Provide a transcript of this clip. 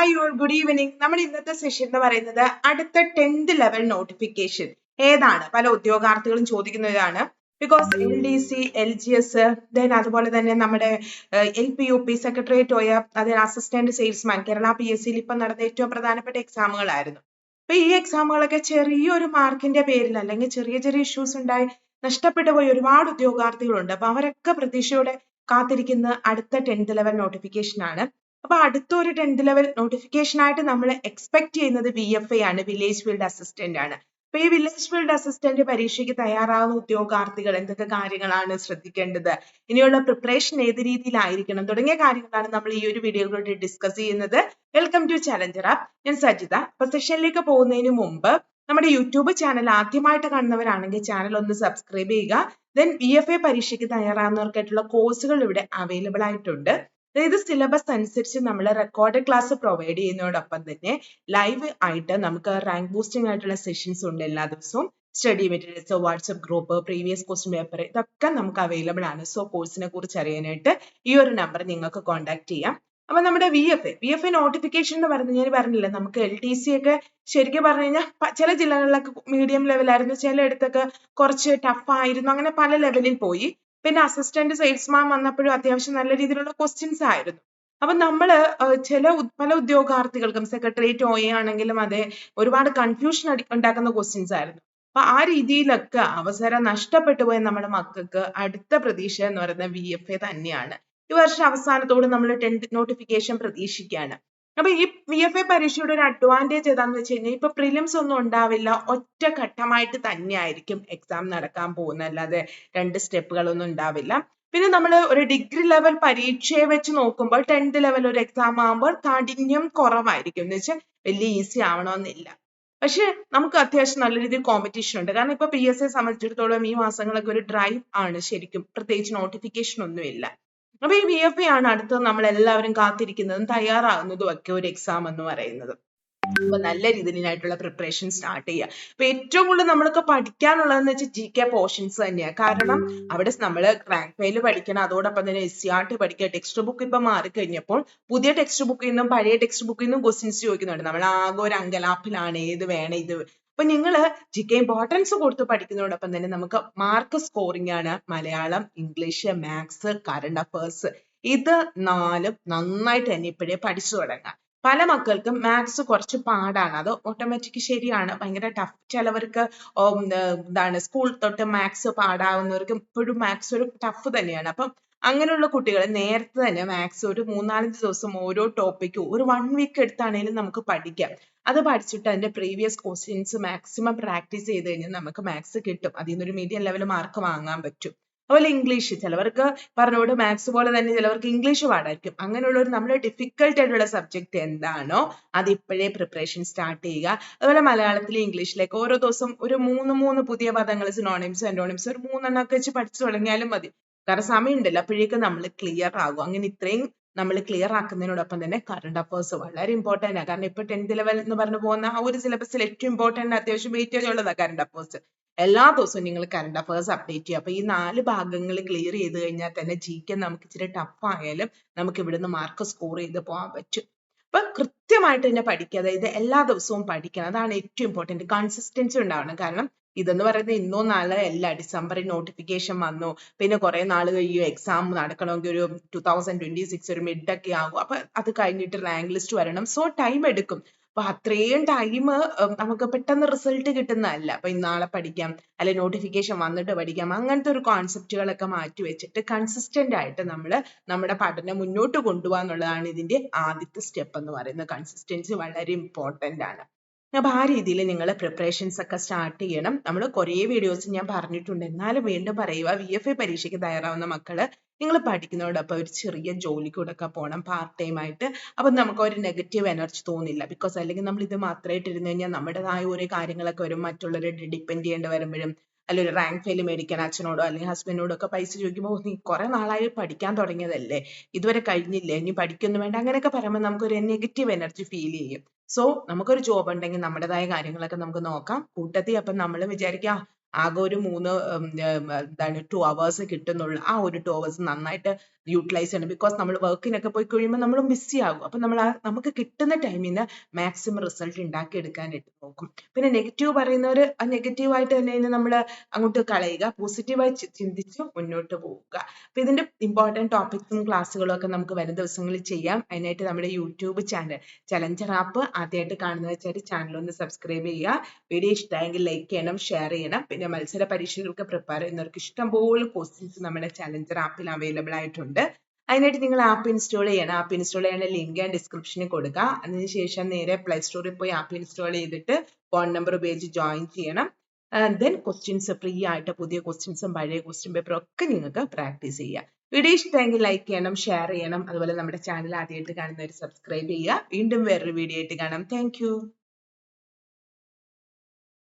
Hi all good evening നമ്മൾ ഇന്നത്തെ session എന്ന് പറയുന്നത് അടുത്ത ടെൻത്ത് ലെവൽ നോട്ടിഫിക്കേഷൻ ഏതാണ്? പല ഉദ്യോഗാർത്ഥികളും ചോദിക്കുന്നതാണ്. Because L D C L G S then അതുപോലെ തന്നെ നമ്മുടെ L P U P secretariat ഓയ അതിന് assistant salesman Kerala P S സിയിൽ ഇപ്പം നടന്ന ഏറ്റവും പ്രധാനപ്പെട്ട എക്സാമുകളായിരുന്നു അപ്പൊ ഈ എക്സാമുകളൊക്കെ ചെറിയൊരു മാർക്കിന്റെ പേരിൽ അല്ലെങ്കിൽ ചെറിയ ചെറിയ ഇഷ്യൂസ് ഉണ്ടായി നഷ്ടപ്പെട്ടു പോയ ഒരുപാട് ഉദ്യോഗാർത്ഥികളുണ്ട്. അപ്പൊ അവരൊക്കെ പ്രതീക്ഷയോടെ കാത്തിരിക്കുന്ന അടുത്ത ടെൻത്ത് ലെവൽ നോട്ടിഫിക്കേഷൻ ആണ്. അപ്പൊ അടുത്ത ഒരു ലെവൽ നോട്ടിഫിക്കേഷൻ ആയിട്ട് നമ്മൾ എക്സ്പെക്ട് ചെയ്യുന്നത് എ ആണ് വില്ലേജ് ഫീൽഡ് അസിസ്റ്റന്റ് ആണ്. അപ്പൊ ഈ വില്ലേജ് ഫീൽഡ് അസിസ്റ്റന്റ് പരീക്ഷയ്ക്ക് തയ്യാറാവുന്ന ഉദ്യോഗാർത്ഥികൾ എന്തൊക്കെ കാര്യങ്ങളാണ് ശ്രദ്ധിക്കേണ്ടത്? ഇനിയുള്ള പ്രിപ്പറേഷൻ ഏത് രീതിയിലായിരിക്കണം? തുടങ്ങിയ കാര്യങ്ങളാണ് നമ്മൾ ഈ ഒരു വീഡിയോയിലൂടെ ഡിസ്കസ് ചെയ്യുന്നത്. വെൽക്കം ടു ചലഞ്ചർ ആപ്പ് ഞാൻ സജിത. അപ്പൊ സെഷനിലേക്ക് പോകുന്നതിന് മുമ്പ് നമ്മുടെ യൂട്യൂബ് ചാനൽ ആദ്യമായിട്ട് കാണുന്നവരാണെങ്കിൽ ചാനൽ ഒന്ന് സബ്സ്ക്രൈബ് ചെയ്യുക. ദെൻ വി എഫ് എ പരീക്ഷയ്ക്ക് തയ്യാറാകുന്നവർക്കായിട്ടുള്ള കോഴ്സുകൾ ഇവിടെ അവൈലബിൾ ആയിട്ടുണ്ട്. അതായത് സിലബസ് അനുസരിച്ച് നമ്മൾ റെക്കോർഡ് ക്ലാസ് പ്രൊവൈഡ് ചെയ്യുന്നതോടൊപ്പം തന്നെ ലൈവ് ആയിട്ട് നമുക്ക് റാങ്ക് ബൂസ്റ്റിംഗ് ആയിട്ടുള്ള സെഷൻസ് ഉണ്ട് എല്ലാ ദിവസവും. Study materials WhatsApp group previous question paper ഇതൊക്കെ നമുക്ക് അവൈലബിൾ ആണ്. സോ കോഴ്സിനെ കുറിച്ച് അറിയാനായിട്ട് ഈ ഒരു നമ്പർ നിങ്ങൾക്ക് കോൺടാക്ട് ചെയ്യാം. അപ്പൊ നമ്മുടെ V F A V F A notification എന്ന് പറഞ്ഞു ഞാൻ പറഞ്ഞില്ല നമുക്ക് എൽ ടി സി ഒക്കെ ശരിക്കും പറഞ്ഞു കഴിഞ്ഞാൽ ചില ജില്ലകളിലൊക്കെ മീഡിയം ലെവലായിരുന്നു ചിലയിടത്തൊക്കെ കുറച്ച് ടഫ് ആയിരുന്നു അങ്ങനെ പല ലെവലിൽ പോയി. പിന്നെ അസിസ്റ്റന്റ് സെയിൽസ്മാൻ വന്നപ്പോഴും അത്യാവശ്യം നല്ല രീതിയിലുള്ള ക്വസ്റ്റ്യൻസ് ആയിരുന്നു. അപ്പൊ നമ്മൾ ചില പല ഉദ്യോഗാർത്ഥികൾക്കും സെക്രട്ടേറിയറ്റ് ഒ ആണെങ്കിലും അതെ ഒരുപാട് കൺഫ്യൂഷൻ ഉണ്ടാക്കുന്ന ക്വസ്റ്റ്യൻസ് ആയിരുന്നു. അപ്പൊ ആ രീതിയിലൊക്കെ അവസരം നഷ്ടപ്പെട്ടു പോയ നമ്മുടെ മക്കൾക്ക് അടുത്ത പ്രതീക്ഷ എന്ന് പറയുന്നത് വി എഫ് എ തന്നെയാണ്. ഈ വർഷം അവസാനത്തോട് നമ്മൾ ടെൻത്ത് നോട്ടിഫിക്കേഷൻ പ്രതീക്ഷിക്കുകയാണ്. അപ്പൊ ഈ പി എഫ് എ പരീക്ഷയുടെ ഒരു അഡ്വാന്റേജ് ഏതാന്ന് വെച്ച് കഴിഞ്ഞാൽ ഇപ്പൊ പ്രിലിംസ് ഒന്നും ഉണ്ടാവില്ല. ഒറ്റ ഘട്ടമായിട്ട് തന്നെയായിരിക്കും എക്സാം നടക്കാൻ പോകുന്നത്. അല്ലാതെ രണ്ട് സ്റ്റെപ്പുകളൊന്നും ഉണ്ടാവില്ല. പിന്നെ നമ്മൾ ഒരു ഡിഗ്രി ലെവൽ പരീക്ഷയെ വെച്ച് നോക്കുമ്പോൾ ടെൻത്ത് ലെവൽ ഒരു എക്സാം ആകുമ്പോൾ കാഠിന്യം കുറവായിരിക്കും. എന്ന് വെച്ചാൽ വലിയ ഈസി ആവണമെന്നില്ല പക്ഷെ നമുക്ക് അത്യാവശ്യം നല്ല രീതിയിൽ കോമ്പറ്റീഷൻ ഉണ്ട്. കാരണം ഇപ്പൊ പി എസ് എ സംബന്ധിച്ചിടത്തോളം ഈ മാസങ്ങളൊക്കെ ഒരു ഡ്രൈവ് ആണ്. ശരിക്കും പ്രത്യേകിച്ച് നോട്ടിഫിക്കേഷൻ ഒന്നുമില്ല. അപ്പൊ ഈ വി എഫ് പി ആണ് അടുത്തത് നമ്മൾ എല്ലാവരും കാത്തിരിക്കുന്നതും തയ്യാറാകുന്നതും ഒക്കെ ഒരു എക്സാം എന്ന് പറയുന്നത്. അപ്പൊ നല്ല രീതിയിലായിട്ടുള്ള പ്രിപ്പറേഷൻ സ്റ്റാർട്ട് ചെയ്യുക. അപ്പൊ ഏറ്റവും കൂടുതൽ നമ്മൾക്ക് പഠിക്കാനുള്ളതെന്ന് വെച്ചാൽ ജി കെ പോർഷൻസ് തന്നെയാണ് കാരണം അവിടെ നമ്മൾ റാങ്ക് ഫെയിൽ പഠിക്കണം അതോടൊപ്പം തന്നെ എസ് സി ആർ ടി പഠിക്കുക ടെക്സ്റ്റ് ബുക്ക് ഇപ്പൊ മാറിക്കഴിഞ്ഞപ്പോൾ പുതിയ ടെക്സ്റ്റ് ബുക്കിൽ നിന്നും പഴയ ടെക്സ്റ്റ് ബുക്കിൽ നിന്നും ക്വസ്റ്റ്യൻസ് ചോദിക്കുന്നുണ്ട്. നമ്മൾ ആകെ ഒരു അങ്കലാപ്പിലാണ് ഏത് വേണം ഇത് അപ്പൊ നിങ്ങൾ ജി കെ ഇമ്പോർട്ടൻസ് കൊടുത്ത് പഠിക്കുന്നതോടൊപ്പം തന്നെ നമുക്ക് മാർക്ക് സ്കോറിംഗ് ആണ് Malayalam English maths current affairs ഇത് നാലും നന്നായിട്ട് തന്നെ ഇപ്പോഴേ പഠിച്ചു തുടങ്ങാം. പല മക്കൾക്കും മാത്സ് കുറച്ച് പാടാണ്. അത് ഓട്ടോമാറ്റിക് ശരിയാണ്. ഭയങ്കര ടഫ് ചിലവർക്ക് എന്താണ് സ്കൂൾ തൊട്ട് മാത്സ് പാടാവുന്നവർക്ക് ഇപ്പോഴും മാത്സ് ഒരു ടഫ് തന്നെയാണ്. അപ്പം അങ്ങനെയുള്ള കുട്ടികൾ നേരത്തെ തന്നെ മാത്സ് ഒരു മൂന്നാലഞ്ച് ദിവസം ഓരോ ടോപ്പിക്കും ഒരു വൺ വീക്ക് എടുത്താണെങ്കിലും നമുക്ക് പഠിക്കാം. അത് പഠിച്ചിട്ട് അതിന്റെ പ്രീവിയസ് ക്വസ്റ്റ്യൻസ് മാക്സിമം പ്രാക്ടീസ് ചെയ്ത് കഴിഞ്ഞാൽ നമുക്ക് മാത്സ് കിട്ടും. അതിൽ നിന്നൊരു മീഡിയം ലെവൽ മാർക്ക് വാങ്ങാൻ പറ്റും. അതുപോലെ ഇംഗ്ലീഷ് ചിലവർക്ക് പറഞ്ഞോട് മാത്സ് പോലെ തന്നെ ചിലവർക്ക് ഇംഗ്ലീഷ് പാടായിരിക്കും അങ്ങനെയുള്ള ഒരു നമ്മുടെ ഡിഫിക്കൽട്ട് ആയിട്ടുള്ള സബ്ജക്ട് എന്താണോ അത് ഇപ്പോഴേ പ്രിപ്പറേഷൻ സ്റ്റാർട്ട് ചെയ്യുക. അതുപോലെ മലയാളത്തിലും ഇംഗ്ലീഷിലേക്ക് ഓരോ ദിവസം ഒരു മൂന്ന് മൂന്ന് പുതിയ പദങ്ങൾ സിനോണിംസ് അന്റോണിംസ് ഒരു മൂന്നെണ്ണം ഒക്കെ വെച്ച് പഠിച്ചു തുടങ്ങിയാലും മതി. കാരണം സമയമുണ്ടല്ലോ. അപ്പോഴേക്കും നമ്മൾ ക്ലിയർ ആകും. അങ്ങനെ ഇത്രയും നമ്മൾ ക്ലിയർ ആക്കുന്നതിനോടൊപ്പം തന്നെ കറണ്ട് അഫേഴ്സ് വളരെ ഇമ്പോർട്ടന്റ് ആണ് കാരണം ഇപ്പൊ ടെൻത്ത് ലെവൽ എന്ന് പറഞ്ഞു പോകുന്ന ആ ഒരു സിലബസിൽ ഏറ്റവും ഇമ്പോർട്ടന്റ് അത്യാവശ്യം വെയിറ്റേജ് ഉള്ളതാണ് കറണ്ട് അഫേഴ്സ് എല്ലാ ദിവസവും നിങ്ങൾ കറണ്ട് അഫേഴ്സ് അപ്ഡേറ്റ് ചെയ്യുക. അപ്പൊ ഈ നാല് ഭാഗങ്ങൾ ക്ലിയർ ചെയ്ത് കഴിഞ്ഞാൽ തന്നെ ജി നമുക്ക് ഇച്ചിരി ടഫ് ആയാലും നമുക്ക് ഇവിടുന്ന് മാർക്ക് സ്കോർ ചെയ്ത് പോകാൻ പറ്റും. അപ്പൊ കൃത്യമായിട്ട് തന്നെ പഠിക്കുക. അതായത് എല്ലാ ദിവസവും പഠിക്കണം. അതാണ് ഏറ്റവും ഇമ്പോർട്ടന്റ് കൺസിസ്റ്റൻസി ഉണ്ടാവണം. കാരണം ഇതെന്ന് പറയുന്നത് ഇന്നോ നാളെ അല്ല. ഡിസംബറിൽ നോട്ടിഫിക്കേഷൻ വന്നു. പിന്നെ കുറെ നാൾ കഴിയും എക്സാം നടക്കണമെങ്കിൽ ഒരു ടൂ തൗസൻഡ് ട്വന്റി സിക്സ് ഒരു മിഡ് ഒക്കെ ആകും. അപ്പൊ അത് കഴിഞ്ഞിട്ട് റാങ്ക് ലിസ്റ്റ് വരണം. സോ ടൈം എടുക്കും. അപ്പൊ അത്രയും ടൈം നമുക്ക് പെട്ടെന്ന് റിസൾട്ട് കിട്ടുന്നതല്ല. അപ്പൊ ഇന്നാളെ പഠിക്കാം. അല്ലെ നോട്ടിഫിക്കേഷൻ വന്നിട്ട് പഠിക്കാം. അങ്ങനത്തെ ഒരു കോൺസെപ്റ്റുകളൊക്കെ മാറ്റി വെച്ചിട്ട് കൺസിസ്റ്റന്റ് ആയിട്ട് നമ്മൾ നമ്മുടെ പഠനം മുന്നോട്ട് കൊണ്ടുപോകാന്നുള്ളതാണ് ഇതിന്റെ ആദ്യത്തെ സ്റ്റെപ്പ് എന്ന് പറയുന്നത്. കൺസിസ്റ്റൻസി വളരെ ഇമ്പോർട്ടന്റ് ആണ്. അപ്പൊ ആ രീതിയിൽ നിങ്ങൾ പ്രിപ്പറേഷൻസ് ഒക്കെ സ്റ്റാർട്ട് ചെയ്യണം. നമ്മൾ കുറേ വീഡിയോസ് ഞാൻ പറഞ്ഞിട്ടുണ്ട്. എന്നാലും വീണ്ടും പറയുക വി എഫ് എ പരീക്ഷയ്ക്ക് തയ്യാറാവുന്ന മക്കൾ നിങ്ങൾ പഠിക്കുന്നതോടൊപ്പം ഒരു ചെറിയ ജോലിക്കൂടൊക്കെ പോകണം പാർട്ട് ടൈം ആയിട്ട്. അപ്പം നമുക്ക് ഒരു നെഗറ്റീവ് എനർജി തോന്നില്ല. ബിക്കോസ് അല്ലെങ്കിൽ നമ്മൾ ഇത് മാത്രമായിട്ട് ഇരുന്ന് കഴിഞ്ഞാൽ നമ്മുടേതായ ഓരോ കാര്യങ്ങളൊക്കെ വരും. മറ്റുള്ളവരെ ഡിപ്പെൻഡ് ചെയ്യേണ്ടി വരുമ്പോഴും അല്ലെങ്കിൽ ഒരു റാങ്ക് ഫെയിൽ മേടിക്കാൻ അച്ഛനോടോ അല്ലെങ്കിൽ ഹസ്ബൻഡിനോടോ ഒക്കെ പൈസ ചോദിക്കുമ്പോൾ നീ കുറെ നാളായി പഠിക്കാൻ തുടങ്ങിയതല്ലേ? ഇതുവരെ കഴിഞ്ഞില്ലേ? ഇനി പഠിക്കൊന്നും വേണ്ട. അങ്ങനെയൊക്കെ പറയുമ്പോൾ നമുക്കൊരു നെഗറ്റീവ് എനർജി ഫീൽ ചെയ്യും. സോ നമുക്കൊരു ജോബ് ഉണ്ടെങ്കിൽ നമ്മുടേതായ കാര്യങ്ങളൊക്കെ നമുക്ക് നോക്കാം. കൂട്ടത്തിൽ അപ്പം നമ്മൾ വിചാരിക്കുക ആകെ ഒരു മൂന്ന് എന്താണ് ടു അവേഴ്സ് കിട്ടുന്നുള്ളൂ. ആ ഒരു ടു അവേഴ്സ് നന്നായിട്ട് യൂട്ടിലൈസ് ചെയ്യണം. ബിക്കോസ് നമ്മൾ വർക്കിനൊക്കെ പോയി കഴിയുമ്പോൾ നമ്മൾ ബിസി ആകും. അപ്പൊ നമ്മൾ നമുക്ക് കിട്ടുന്ന ടൈമിൽ നിന്ന് മാക്സിമം റിസൾട്ട് ഉണ്ടാക്കി എടുക്കാനായിട്ട് നോക്കും. പിന്നെ നെഗറ്റീവ് പറയുന്നവർ ആ നെഗറ്റീവ് ആയിട്ട് തന്നെ നമ്മൾ അങ്ങോട്ട് കളയുക. പോസിറ്റീവായി ചിന്തിച്ച് മുന്നോട്ട് പോവുക. അപ്പൊ ഇതിന്റെ ഇമ്പോർട്ടന്റ് ടോപ്പിക്സും ക്ലാസ്സുകളും ഒക്കെ നമുക്ക് വരും ദിവസങ്ങളിൽ ചെയ്യാം. അതിനായിട്ട് നമ്മുടെ യൂട്യൂബ് ചാനൽ ചലഞ്ചർ ആപ്പ് ആദ്യമായിട്ട് കാണുന്ന വെച്ചാൽ ചാനൽ ഒന്ന് സബ്സ്ക്രൈബ് ചെയ്യുക. വീഡിയോ ഇഷ്ടമായെങ്കിൽ ലൈക്ക് ചെയ്യണം ഷെയർ ചെയ്യണം. പിന്നെ മത്സര പരീക്ഷകൾക്ക് പ്രിപ്പയർ ചെയ്യുന്നവർക്ക് ഇഷ്ടംപോലെ ക്വസ്റ്റ്യൻസ് നമ്മുടെ ചലഞ്ചർ ആപ്പിൽ അവൈലബിൾ ആയിട്ടുണ്ട്. അതിനായിട്ട് നിങ്ങൾ ആപ്പ് ഇൻസ്റ്റാൾ ചെയ്യണം. ആപ്പ് ഇൻസ്റ്റാൾ ചെയ്യുന്ന ലിങ്ക് ഞാൻ ഡിസ്ക്രിപ്ഷനിൽ കൊടുക്കുക അതിനുശേഷം നേരെ പ്ലേ സ്റ്റോറിൽ പോയി ആപ്പ് ഇൻസ്റ്റാൾ ചെയ്തിട്ട് ഫോൺ നമ്പർ ഉപയോഗിച്ച് ജോയിൻ ചെയ്യണം. ദെൻ ക്വസ്റ്റ്യൻസ് ഫ്രീ ആയിട്ട് പുതിയ ക്വസ്റ്റ്യൻസും പഴയ ക്വസ്റ്റ്യൻ പേപ്പറും ഒക്കെ നിങ്ങൾക്ക് പ്രാക്ടീസ് ചെയ്യാം. വീഡിയോ ഇഷ്ടമെങ്കിൽ ലൈക്ക് ചെയ്യണം ഷെയർ ചെയ്യണം. അതുപോലെ നമ്മുടെ ചാനൽ ആദ്യമായിട്ട് കാണുന്നവർ സബ്സ്ക്രൈബ് ചെയ്യുക. വീണ്ടും വേറൊരു വീഡിയോ ആയിട്ട് കാണാം. താങ്ക്